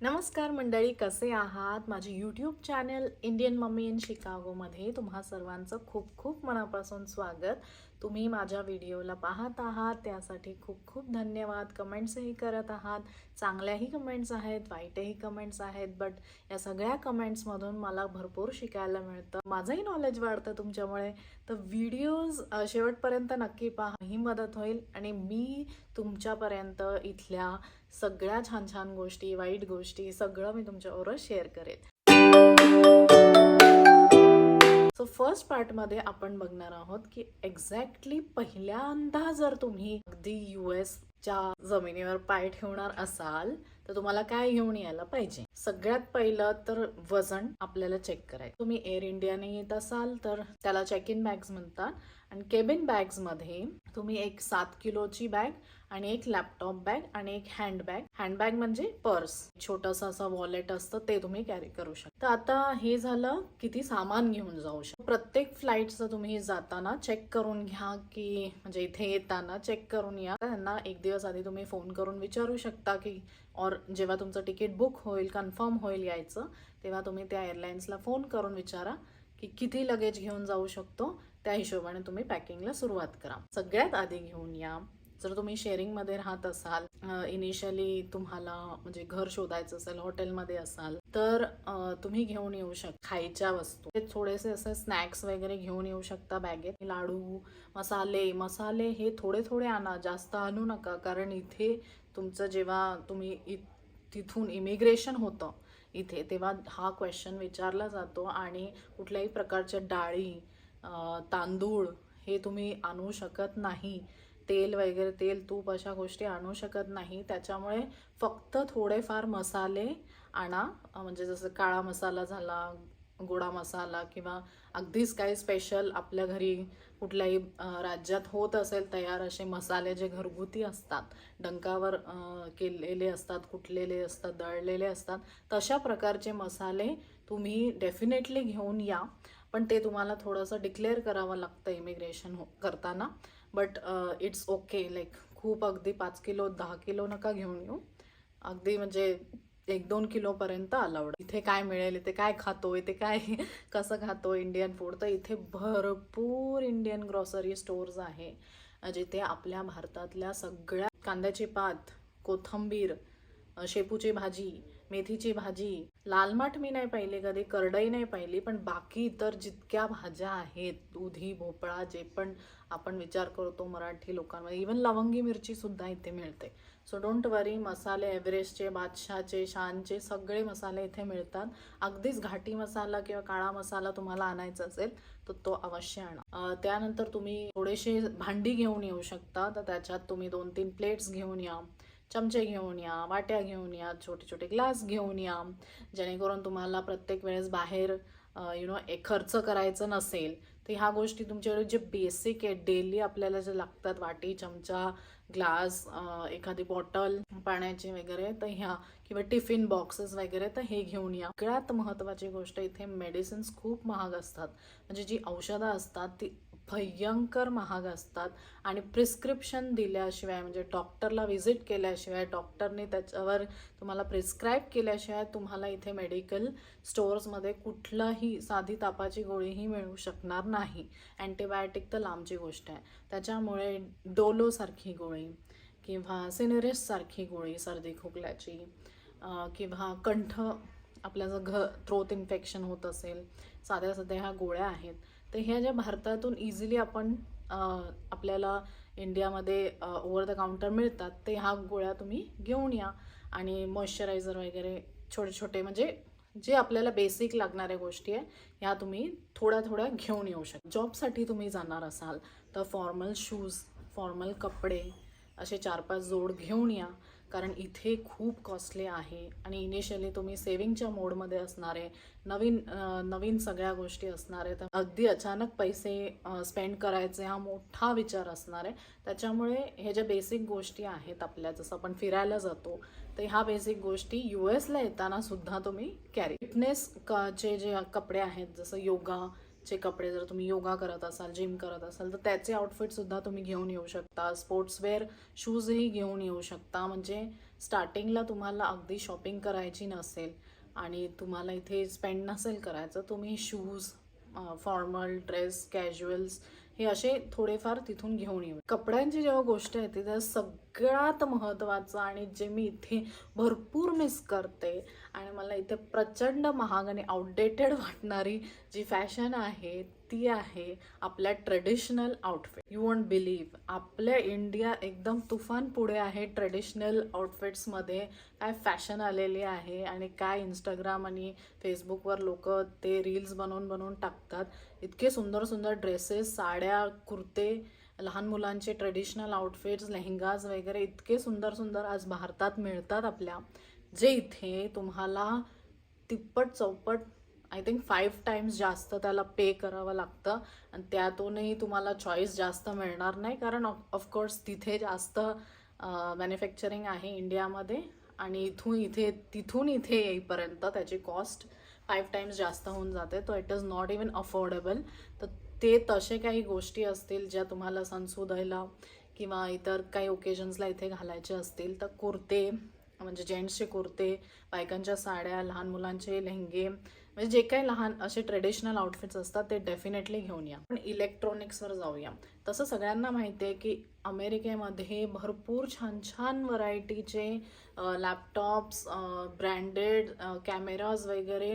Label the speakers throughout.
Speaker 1: नमस्कार मंडळी कसे आहात? माझे YouTube channel Indian Mummy in शिकागोमध्ये तुम्हा सर्वांचं खूप खूप मनापासून स्वागत. तुम्ही माझ्या व्हिडिओला पाहत आहात. त्यासाठी खूप खूप धन्यवाद. कमेंट्सही करत आहात. चांगल्याही कमेंट्स आहेत वाईटही कमेंट्स आहेत बट या सगळ्या कमेंट्समधून मला भरपूर शिकायला मिळतं. माझंही नॉलेज वाढतं तुमच्यामुळे. तर व्हिडिओज शेवटपर्यंत नक्की पहा. ही मदत होईल आणि मी तुमच्यापर्यंत इथल्या सगळ्या छान छान गोष्टी वाईट गोष्टी सगळं मी तुमच्याबरोबर शेअर करेन सो फर्स्ट पार्टमध्ये आपण बघणार आहोत की एक्झॅक्टली पहिल्यांदा जर तुम्ही अगदी यू च्या जमिनीवर पाय ठेवणार असाल तर तुम्हाला काय घेऊन यायला पाहिजे? सगळ्यात पहिलं तर वजन आपल्याला चेक करायचं. तुम्ही एअर इंडियाने येत असाल तर त्याला चेक इन बॅग्स म्हणतात. आणि केबिन बॅग्समध्ये तुम्ही एक सात किलोची बॅग आणि एक लॅपटॉप बॅग आणि एक हँडबॅग हँडबॅग म्हणजे पर्स छोटंसं असं वॉलेट असतं ते तुम्ही कॅरी करू शकता. तर आता हे झालं किती सामान घेऊन जाऊ शकता. प्रत्येक फ्लाईटचं तुम्ही जाताना चेक करून घ्या की म्हणजे इथे येताना चेक करून या. त्यांना एक दिवस आधी तुम्ही फोन करून विचारू शकता की और जेव्हा तुमचं तिकीट बुक होईल कन्फर्म होईल यायचं तेव्हा तुम्ही त्या एअरलाईन्सला फोन करून विचारा की किती लगेज घेऊन जाऊ शकतो. त्या हिशोबाने तुम्ही पॅकिंगला सुरुवात करा. सगळ्यात आधी घेऊन या. जर तुम्ही शेअरिंगमध्ये राहत असाल इनिशियली तुम्हाला म्हणजे घर शोधायचं असेल हॉटेलमध्ये असाल तर तुम्ही घेऊन येऊ शकता खायच्या वस्तू. ते थोडेसे असे स्नॅक्स वगैरे घेऊन येऊ शकता बॅगेत. लाडू मसाले मसाले हे थोडे थोडे आणा जास्त आणू नका. कारण इथे तुमचं जेव्हा तुम्ही इ- तिथून इमिग्रेशन होतं इथे तेव्हा हा क्वेश्चन विचारला जातो. आणि कुठल्याही प्रकारच्या डाळी तांदूळ हे तुम्ही आणू शकत नाही. तेल वगैरे तेल तूप अशा गोष्टी आणू शकत नाही. त्याच्यामुळे फक्त थोडेफार मसाले आणा. म्हणजे जसं काळा मसाला झाला गोडा मसाला किंवा अगदीच काही स्पेशल आपल्या घरी कुठल्याही राज्यात होत असेल तयार असे मसाले जे घरगुती असतात. डंकावर केलेले असतात कुटलेले असतात दळलेले असतात. तशा प्रकारचे मसाले तुम्ही डेफिनेटली घेऊन या. पण ते तुम्हाला थोडंसं डिक्लेअर करावं लागतं इमिग्रेशन हो करताना. बट इट्स ओके लाईक खूप अगदी पाच किलो दहा किलो नका घेऊन येऊ. अगदी म्हणजे एक दोन किलोपर्यंत अलाउड इथे काय मिळेल इथे काय खातो इथे काय कसं खातो इंडियन फूड तर इथे भरपूर इंडियन ग्रॉसरी स्टोर्स आहे जिथे आपल्या भारतातल्या सगळ्या कांद्याची पात कोथंबीर शेपूची भाजी मेथीची भाजी. लाल माठ मी नाही पाहिली कधी करडई नाही पाहिली पण बाकी इतर जितक्या भाज्या आहेत दुधी भोपळा जे पण आपण विचार करतो मराठी लोकांमध्ये इवन लवंगी मिरची सुद्धा इथे मिळते. सो डोंट वरी मसाले एव्हरेस्टचे बादशाचे शानचे सगळे मसाले इथे मिळतात. अगदीच घाटी मसाला किंवा काळा मसाला तुम्हाला आणायचा असेल तर तो अवश्य आणा. त्यानंतर तुम्ही थोडेसे भांडी घेऊन येऊ शकता तर त्याच्यात तुम्ही दोन तीन प्लेट्स घेऊन या. चमचे घेऊन या वाट्या घेऊन या छोटे छोटे ग्लास घेऊन या. जेणेकरून तुम्हाला प्रत्येक वेळेस बाहेर यु नो एक खर्च करायचं नसेल. तर ह्या गोष्टी तुमच्याकडे जे बेसिक आहे डेली आपल्याला जे लागतात वाटी चमचा ग्लास एखादी बॉटल पाण्याची वगैरे तर ह्या किंवा टिफिन बॉक्सेस वगैरे तर हे घेऊन या. सगळ्यात महत्त्वाची गोष्ट इथे मेडिसिन्स खूप महाग असतात. म्हणजे जी औषधं असतात ती भयंकर महाग असतात. आणि प्रिस्क्रिप्शन दिल्याशिवाय म्हणजे डॉक्टरला व्हिजिट केल्याशिवाय डॉक्टरने त्याच्यावर तुम्हाला प्रिस्क्राईब केल्याशिवाय तुम्हाला इथे मेडिकल स्टोअर्समध्ये कुठलाही साधी तापाची गोळीही मिळू शकणार नाही. अँटीबायोटिक तर लांबची गोष्ट आहे. त्याच्यामुळे डोलोसारखी गोळी किंवा सिनेरिससारखी गोळी सर्दी खोकल्याची किंवा कंठ आपल्याचं घ थ्रोत इन्फेक्शन होत असेल साध्या साध्या ह्या गोळ्या आहेत. तर ह्या ज्या भारतातून इझिली आपण आपल्याला इंडियामध्ये ओवर द काउंटर मिळतात ते ह्या गोळ्या तुम्ही घेऊन या. आणि मॉइश्चरायझर वगैरे छोटे छोटे म्हणजे जे आपल्याला बेसिक लागणाऱ्या गोष्टी आहे ह्या तुम्ही थोड्या थोड्या घेऊन येऊ शकता. जॉबसाठी तुम्ही जाणार असाल तर फॉर्मल शूज फॉर्मल कपडे असे चार पाच जोड घेऊन या. कारण इथे खूप कॉस्टली आहे. आणि इनिशियली तुम्ही सेविंगच्या मोडमध्ये असणारे नवीन नवीन सगळ्या गोष्टी असणार आहे तर अगदी अचानक पैसे स्पेंड करायचे हा मोठा विचार असणार. आहे त्याच्यामुळे हे ज्या बेसिक गोष्टी आहेत आपल्या जसं आपण फिरायला जातो तर ह्या बेसिक गोष्टी यू एसला येताना सुद्धा तुम्ही कॅरी फिटनेस चे जे कपडे आहेत जसं योगा चे कपडे जर तुम्ही योगा करत असाल जिम करत असाल तर त्याचे आउटफिट सुद्धा तुम्ही घेऊन येऊ शकता. स्पोर्ट्सवेअर शूजही घेऊन येऊ शकता. म्हणजे स्टार्टिंगला तुम्हाला अगदी शॉपिंग करायची नसेल आणि तुम्हाला इथे स्पेंड नसेल करायचं तुम्ही शूज फॉर्मल ड्रेस कॅज्युअल्स हे असे थोडेफार तिथून घेऊन येऊ कपड्यांची जेव्हा गोष्ट येते तर सगळ्यात महत्त्वाचं आणि जे मी इथे भरपूर मिस करते आणि मला इथे प्रचंड महाग आणि आउटडेटेड वाटणारी जी फॅशन आहे ती आहे आपल्या traditional outfit you won't believe आपल्या इंडिया एकदम तुफान पुढे आहे ट्रेडिशनल आउटफिट्समध्ये काय फॅशन आलेली आहे आणि काय इंस्टाग्राम आणि फेसबुकवर लोक ते रील्स बनवून बनवून टाकतात. इतके सुंदर सुंदर ड्रेसेस साड्या कुर्ते लहान मुलांचे ट्रेडिशनल आउटफिट्स लेहंगाज वगैरे इतके सुंदर सुंदर आज भारतात मिळतात आपल्या. जे इथे तुम्हाला तिप्पट चौपट आय थिंक फाईव्ह टाईम्स जास्त त्याला पे करावं लागतं. आणि त्यातूनही तुम्हाला चॉईस जास्त मिळणार नाही. कारण ऑफकोर्स तिथे जास्त मॅन्युफॅक्चरिंग आहे इंडियामध्ये. आणि इथून इथे तिथून इथे येईपर्यंत त्याची कॉस्ट फाईव्ह टाईम्स जास्त होऊन जाते. तो it is not even affordable तर ते तसे काही गोष्टी असतील ज्या तुम्हाला सणसुदायला किंवा इतर काही ओकेजन्सला इथे घालायचे असतील. तर कुर्ते म्हणजे जेंट्सचे कुर्ते बायकांच्या साड्या लहान मुलांचे लेहंगे म्हणजे जे काही लहान असे ट्रेडिशनल आउटफिट्स असतात ते डेफिनेटली घेऊन या. पण इलेक्ट्रॉनिक्सवर जाऊया. तसं सगळ्यांना माहिती आहे की अमेरिकेमध्ये भरपूर छान छान व्हरायटीचे लॅपटॉप्स ब्रँडेड कॅमेराज वगैरे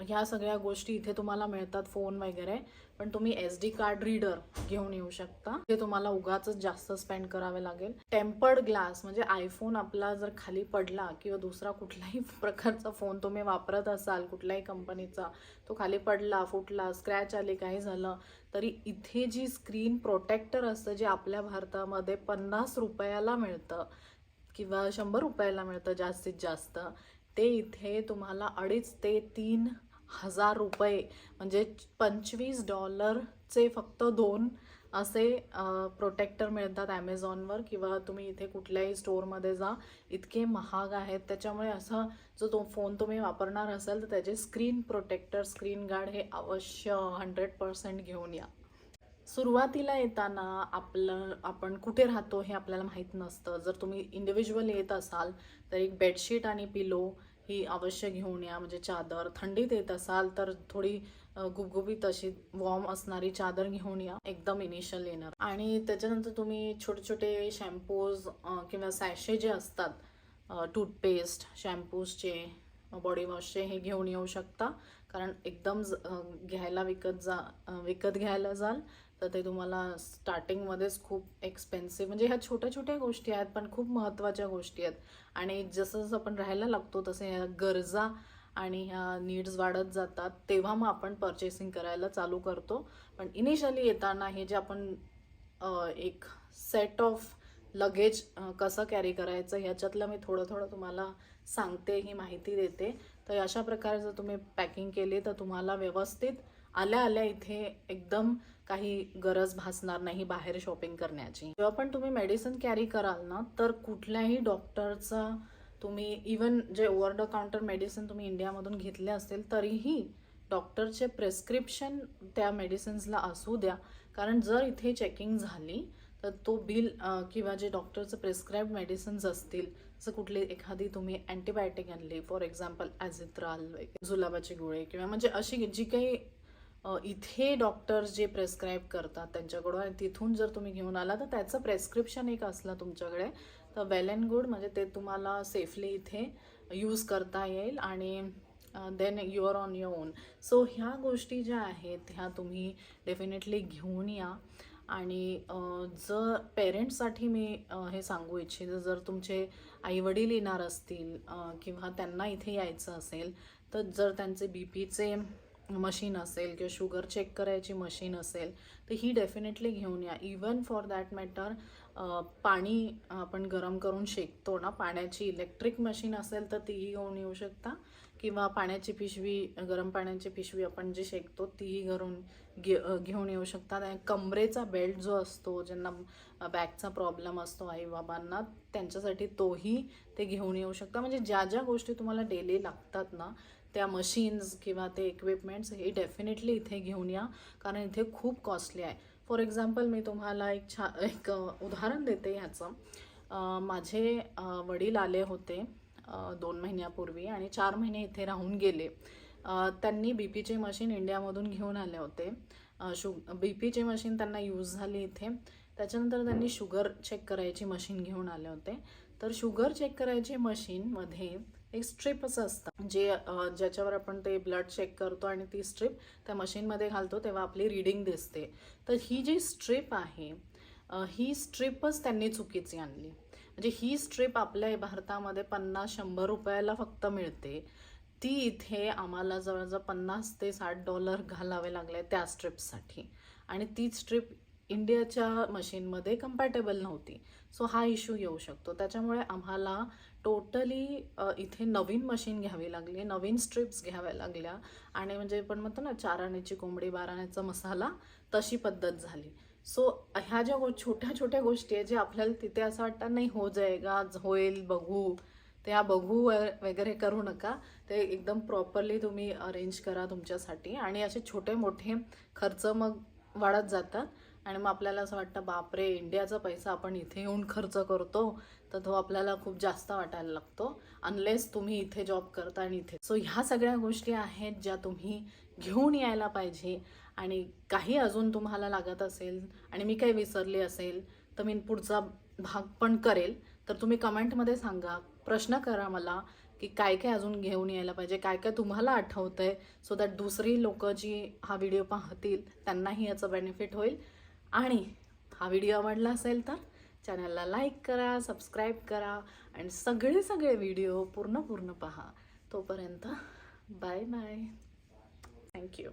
Speaker 1: ह्या सगळ्या गोष्टी इथे तुम्हाला मिळतात फोन वगैरे. पण तुम्ही एस डी कार्ड रीडर घेऊन येऊ शकता. ते तुम्हाला उगाच जास्त स्पेंड करावे लागेल. टेम्पर्ड ग्लास म्हणजे आयफोन आपला जर खाली पडला किंवा दुसरा कुठलाही प्रकारचा फोन तुम्ही वापरत असाल कुठल्याही कंपनीचा तो खाली पडला फुटला स्क्रॅच आले काही झालं तरी इथे जी स्क्रीन प्रोटेक्टर असतं जे आपल्या भारतामध्ये पन्नास रुपयाला मिळतं किंवा शंभर रुपयाला मिळतं जास्तीत जास्त ते इथे तुम्हाला अडीच ते तीन हजार रुपये. म्हणजे पंचवीस डॉलरचे फक्त दोन असे प्रोटेक्टर मिळतात ॲमेझॉनवर किंवा तुम्ही इथे कुठल्याही स्टोअरमध्ये जा. इतके महाग आहेत. त्याच्यामुळे असं जो तो फोन तुम्ही वापरणार असाल तर त्याचे स्क्रीन प्रोटेक्टर स्क्रीन गार्ड हे अवश्य हंड्रेड पर्सेंट घेऊन या. सुरुवातीला येताना आपलं आपण कुठे राहतो हे आपल्याला माहीत नसतं. जर तुम्ही इंडिव्हिज्युअल येत असाल तर एक बेडशीट आणि पिलो ही अवश्य घेऊन या. म्हणजे चादर थंडीत येत असाल तर थोडी गुबगुबीत अशी वॉर्म असणारी चादर घेऊन या. एकदम इनिशियल येणार आणि त्याच्यानंतर तुम्ही छोटे छोटे शॅम्पूज किंवा सॅशे जे असतात टूथपेस्ट शॅम्पूजचे बॉडी वॉशचे हे घेऊन येऊ शकता. कारण एकदम घ्यायला विकत जा विकत घ्यायला जाल. तर ते तुम्हाला स्टार्टिंगमध्येच खूप एक्सपेन्सिव्ह म्हणजे ह्या छोट्या छोट्या गोष्टी आहेत पण खूप महत्त्वाच्या गोष्टी आहेत. आणि जसं जसं आपण राहायला लागतो तसे ह्या गरजा आणि ह्या नीड्स वाढत जातात तेव्हा मग आपण पर्चेसिंग करायला चालू करतो. पण इनिशियली येताना हे जे आपण एक सेट ऑफ लगेज कसं कॅरी करायचं ह्याच्यातलं मी थोडं थोडं तुम्हाला सांगते ही माहिती देते. तर अशा प्रकारे जर तुम्ही पॅकिंग केली तर तुम्हाला व्यवस्थित आल्या आल्या इथे एकदम काही गरज भासणार नाही बाहेर शॉपिंग करण्याची. जेव्हा पण तुम्ही मेडिसिन कॅरी कराल ना तर कुठल्याही डॉक्टरचा तुम्ही इवन जे ओव्हर द काउंटर मेडिसिन तुम्ही इंडियामधून घेतले असेल तरीही डॉक्टरचे प्रेस्क्रिप्शन त्या मेडिसिन्सला असू द्या. कारण जर इथे चेकिंग झाली तर तो बिल किंवा जे डॉक्टरचं प्रिस्क्राईब मेडिसिन्स असतील जसं कुठली एखादी तुम्ही अँटीबायोटिक आणली फॉर एक्झाम्पल ॲझिथ्राल वगैरे जुलाबाची गोळे किंवा म्हणजे अशी जी काही इथे डॉक्टर्स जे प्रेस्क्राईब करतात त्यांच्याकडून आणि तिथून जर तुम्ही घेऊन आला तर त्याचं प्रेस्क्रिप्शन एक असलं तुमच्याकडे. तर वेल अँड गुड म्हणजे ते तुम्हाला सेफली इथे यूज करता येईल आणि then you're on your own so ह्या गोष्टी ज्या आहेत ह्या तुम्ही डेफिनेटली घेऊन या. आणि जर पेरेंट्ससाठी मी हे सांगू इच्छिते जर तुमचे आईवडील येणार असतील किंवा त्यांना इथे यायचं असेल तर जर त्यांचे बी पीचे मशीन असेल किंवा शुगर चेक करायची मशीन असेल तर ही डेफिनेटली घेऊन या. इवन फॉर दॅट मॅटर पाणी आपण गरम करून शेकतो ना पाण्याची इलेक्ट्रिक मशीन असेल तर तीही घेऊन येऊ शकता. किंवा पाण्याची पिशवी गरम पाण्याची पिशवी आपण जी शेकतो तीही घरून घे घेऊन येऊ शकता. कमरेचा बेल्ट जो असतो ज्यांना बॅकचा प्रॉब्लेम असतो आई बाबांना त्यांच्यासाठी तोही ते घेऊन येऊ शकता. म्हणजे ज्या ज्या गोष्टी तुम्हाला डेली लागतात ना त्या मशीन्स किंवा ते इक्विपमेंट्स हे डेफिनेटली इथे घेऊन या कारण इथे खूप कॉस्टली आहे. फॉर एक्झाम्पल मी तुम्हाला एक छा एक उदाहरण देते ह्याचं. माझे वडील आले होते दोन महिन्यापूर्वी आणि चार महिने इथे राहून गेले. त्यांनी बी पीचे मशीन इंडियामधून घेऊन आले होते. शु बी पीचे मशीन त्यांना यूज झाली इथे. त्याच्यानंतर त्यांनी शुगर चेक करायची मशीन घेऊन आले होते. तर शुगर चेक करायची मशीनमध्ये एक स्ट्रिपच असतं. जे ज्याच्यावर आपण ते ब्लड चेक करतो आणि ती स्ट्रीप त्या मशीनमध्ये घालतो तेव्हा आपली रीडिंग दिसते. तर ही जी स्ट्रीप आहे ही स्ट्रीपच त्यांनी चुकीची आणली. म्हणजे ही स्ट्रीप आपल्या भारतामध्ये पन्नास शंभर रुपयाला फक्त मिळते. ती इथे आम्हाला जवळजवळ पन्नास ते साठ डॉलर घालावे लागले त्या स्ट्रिपसाठी आणि ती स्ट्रीप इंडियाच्या मशीनमध्ये कम्पॅटेबल नव्हती. सो हा इश्यू येऊ शकतो. त्याच्यामुळे आम्हाला टोटली इथे नवीन मशीन घ्यावी लागली नवीन स्ट्रिप्स घ्याव्या लागल्या. आणि म्हणजे पण म्हणतो ना चार आण्याची कोंबडी बाराण्याचा मसाला तशी पद्धत झाली. सो ह्या ज्या गो छोट्या छोट्या गोष्टी आहेत जे आपल्याला तिथे असं वाटतं नाही हो जायगा होईल बघू. त्या बघू वगैरे करू नका. ते एकदम प्रॉपरली तुम्ही अरेंज करा तुमच्यासाठी. आणि असे छोटे मोठे खर्च मग वाढत जातात. आणि मग आपल्याला असं वाटतं बापरे इंडियाचा पैसा आपण इथे येऊन खर्च करतो तर तो आपल्याला खूप जास्त वाटायला लागतो अनलेस तुम्ही इथे जॉब करता आणि इथे. सो ह्या सगळ्या गोष्टी आहेत ज्या तुम्ही घेऊन यायला पाहिजे आणि काही अजून तुम्हाला लागत असेल आणि मी काही विसरली असेल तर मी पुढचा भाग पण करेल. तर तुम्ही कमेंटमध्ये सांगा प्रश्न करा मला की काय काय अजून घेऊन यायला पाहिजे काय काय तुम्हाला आठवतं आहे सो दॅट दुसरी लोक जी हा व्हिडिओ पाहतील त्यांनाही याचं बेनिफिट होईल. आणि हा व्हिडिओ आवडला असेल तर चॅनलला लाईक करा सबस्क्राईब करा आणि सगळे सगळे व्हिडिओ पूर्ण पूर्ण पहा. तोपर्यंत बाय बाय थँक्यू